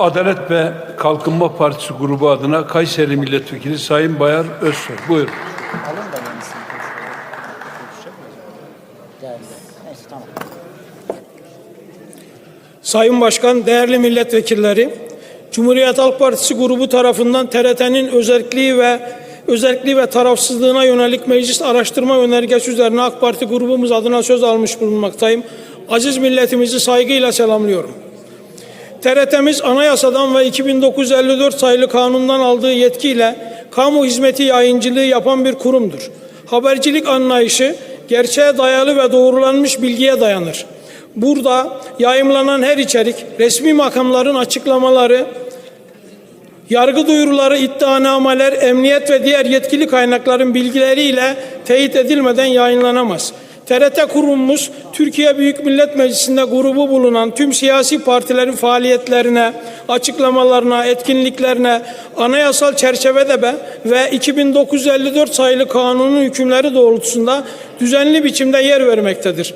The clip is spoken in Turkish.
Adalet ve Kalkınma Partisi grubu adına Kayseri Milletvekili Sayın Bayar Özsoy. Buyurun. Alın da. Neyse tamam. Sayın Başkan, değerli milletvekilleri, Cumhuriyet Halk Partisi grubu tarafından TRT'nin özelliği ve özelliği ve tarafsızlığına yönelik meclis araştırma önergesi üzerine AK Parti grubumuz adına söz almış bulunmaktayım. Aziz milletimizi saygıyla selamlıyorum. TRT'miz anayasadan ve 2954 sayılı kanundan aldığı yetkiyle kamu hizmeti yayıncılığı yapan bir kurumdur. Habercilik anlayışı gerçeğe dayalı ve doğrulanmış bilgiye dayanır. Burada yayımlanan her içerik resmi makamların açıklamaları, yargı duyuruları, iddianameler, emniyet ve diğer yetkili kaynakların bilgileriyle teyit edilmeden yayınlanamaz. TRT kurumumuz Türkiye Büyük Millet Meclisi'nde grubu bulunan tüm siyasi partilerin faaliyetlerine, açıklamalarına, etkinliklerine anayasal çerçevede ve 2954 sayılı kanunun hükümleri doğrultusunda düzenli biçimde yer vermektedir.